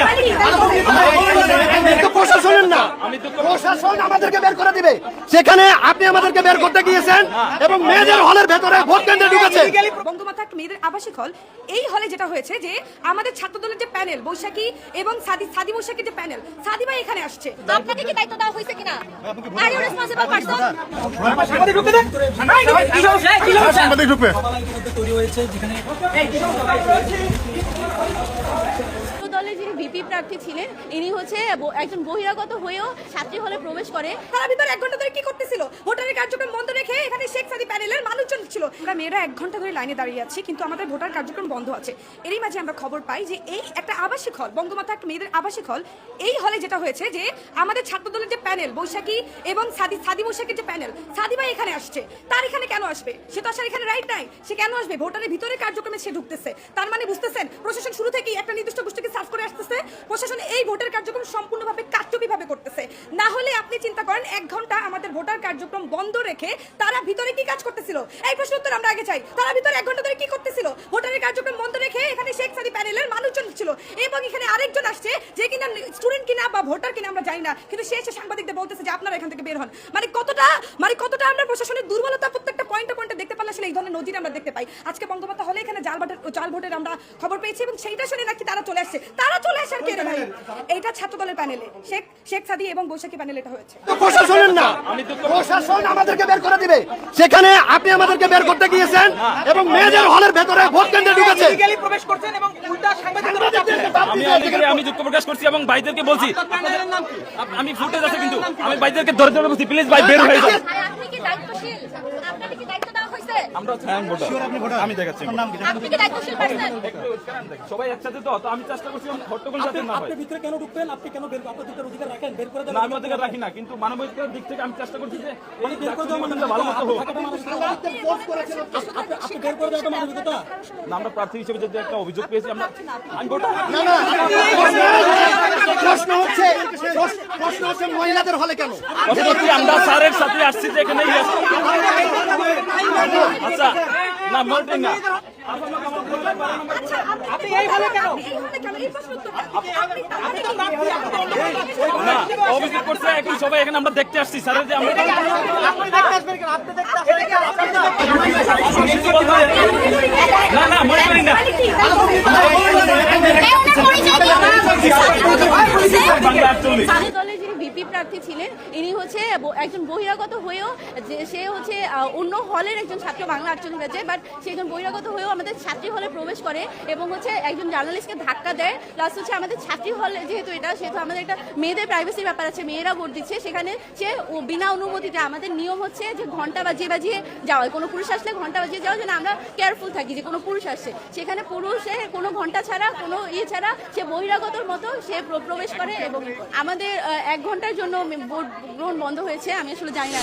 না। প্রশাসনের না। প্রশাসন আমাদেরকে বের করে দিবে। সেখানে আপনি আমাদেরকে বের করতে গিয়েছেন এবং মেয়েদের হলের ভেতরে ভোট কেন্দ্রে ঢুকেছেন বঙ্গমাতা মেয়েদের আবাসিক হল এই হলে যেটা হয়েছে যে আমাদের ছাত্রদলের যে প্যানেল বৈশাখী এবং সাদি সাদি যে প্যানেল সাদি ভাই এখানে আসছে। আপনাকে কি দায়িত্ব দেওয়া হয়েছে কিনা? আর ইউ রেসপন্সিবল পারসন সাংবাদিক ঢুকবে দলের যিনি বিপি প্রার্থী ছিলেন, ইনি হচ্ছে একজন বহিরাগত হয়েও ছাত্রী হলে প্রবেশ করে। তারা ভিতরে এক ঘণ্টা ধরে কি করতেছিল? হোটেলের কার্যক্রম বন্ধ রেখে এখানে শেখ সাদি প্যানেলের মানুষজন ছিল। আমরা মেয়েরা এক ঘণ্টা ধরে লাইনে দাঁড়িয়ে আছি, কিন্তু আমাদের ভোটার কার্যক্রম বন্ধ আছে। এরই মাঝে আমরা খবর পাই যে এই একটা আবাসিক হল, বঙ্গমাতা একটা মেয়েদের আবাসিক হল, এই হলে যেটা হয়েছে যে আমাদের ছাত্রদলের যে প্যানেল, বৈশাখী এবং সাদি সাদি বৈশাখীর যে প্যানেল, সাদি ভাই এখানে আসছে। তার এখানে কেন আসবে? সে তো আসার এখানে রাইট নাই। সে কেন আসবে? ভোটারের ভিতরে কার্যক্রমে সে ঢুকতেছে। তার মানে বুঝতেছেন, প্রশাসন শুরু থেকেই একটা নির্দিষ্ট গোষ্ঠীকে সার্ভ করে আসতেছে। প্রশাসন এই ভোটের কার্যক্রম সম্পূর্ণভাবে কারচুপিভাবে করতেছে। না হলে আপনি চিন্তা করেন, এক ঘণ্টা আমাদের ভোটার কার্যক্রম বন্ধ রেখে তারা ভিতরে কি কাজ করতেছিল? এই প্রশ্ন উত্তর আমরা আগে চাই। তারা ভিতরে এক ঘণ্টা ধরে কি করতেছিল? ভোটারের কার্যক্রম বন্ধ রেখে এখানে শেখ সাদি প্যানেলের ছিল এবং এখানে আরেকজন আসছে যে কিনা স্টুডেন্ট কিনা বা ভোটার কিনা আমরা জানি না কিন্তু সে এসে সাংবাদিকদের বলতেছে যে আপনারা এখান থেকে বের হন। মানে কতটা মানে কতটা আমরা প্রশাসনের দুর্বলতা প্রত্যেকটা পয়েন্টে পয়েন্টে দেখতে পারলে আসলে এই ধরনের নজির আমরা দেখতে পাই। আজকে বঙ্গমাতা হলে এখানে জাল ভোটের জাল ভোটের আমরা খবর পেয়েছি এবং সেইটা শুনে নাকি তারা চলে আসছে। তারা চলে আসে আর কে ভাই? এইটা ছাত্র দলের প্যানেলে শেখ শেখ সাদি এবং বৈশাখী প্যানেল এটা হয়েছে। প্রশাসনের না। প্রশাসন আমাদেরকে বের করে দিবে। সেখানে আপনি আমাদেরকে বের করতে গিয়েছেন এবং মেয়েদের হলের ভেতরে ভোট কেন্দ্রে ঢুকেছেন ইলিগালি প্রবেশ করছেন এবং উল্টা দিচ্ছেন। আমি আজকে আমি দুঃখ প্রকাশ করছি এবং ভাইদেরকে বলছি আমি ফুটেজ আছে কিন্তু আমি ভাইদেরকে ধরে ধরে বলছি প্লিজ ভাই বের হয়ে যান আমরা হ্যাঁ আমি দেখাচ্ছি সবাই একসাথে তো আমি চেষ্টা করছি হট্টগোল যাতে না হয় ভিতরে কেন ঢুকবেন আপনি কেন বের আপনার ভিতরে অধিকার রাখেন বের করে আমি অধিকার রাখি না কিন্তু মানবাধিকার দিক থেকে আমি চেষ্টা করছি যে এই বের করে দেওয়া চাকরিটা ভালো মতো হোক আপনি আপনি বের করে দেওয়া মানবিকতা না, আমরা প্রার্থী হিসেবে যদি একটা অভিযোগ পেয়েছি আমরা আমি ভোটার প্রশ্ন হচ্ছে প্রশ্ন হচ্ছে মহিলাদের হলে কেন আমরা স্যারের সাথে আসছি যে এখানে ইয়ে। আচ্ছা না মোটেই না আচ্ছা আপনি এই হলে কেন না অভিযোগ করছে এখন সবাই এখানে আমরা দেখতে আসছি স্যারের যে আমরা? না না মনে করি না বাংলা আটচল্লিশ প্রার্থী ছিলেন। ইনি হচ্ছে একজন বহিরাগত হয়েও যে, সে হচ্ছে অন্য হলের একজন ছাত্র বাংলা আটচল্লিশ আছে বাট সে একজন বহিরাগত হয়েও আমাদের ছাত্রী হলে প্রবেশ করে এবং হচ্ছে একজন জার্নালিস্টকে ধাক্কা দেয়। প্লাস হচ্ছে আমাদের ছাত্রী হলে যেহেতু এটা, সেহেতু আমাদের একটা মেয়েদের প্রাইভেসির ব্যাপার আছে, মেয়েরা ভোট দিচ্ছে, সেখানে সে বিনা অনুমতিতে আমাদের নিয়ম হচ্ছে যে ঘণ্টা বাজিয়ে বাজিয়ে যাওয়া কোনো পুরুষ আসলে ঘণ্টা বাজিয়ে যাওয়া যেন আমরা কেয়ারফুল থাকি যে কোনো পুরুষ আসছে। সেখানে পুরুষে কোনো ঘণ্টা ছাড়া, কোনো ইয়ে ছাড়া সে বহিরাগতর মতো সে প্রবেশ করে এবং আমাদের এক ঘণ্টার জন্য ভোট গ্রহণ বন্ধ হয়েছে আমি আসলে জানি না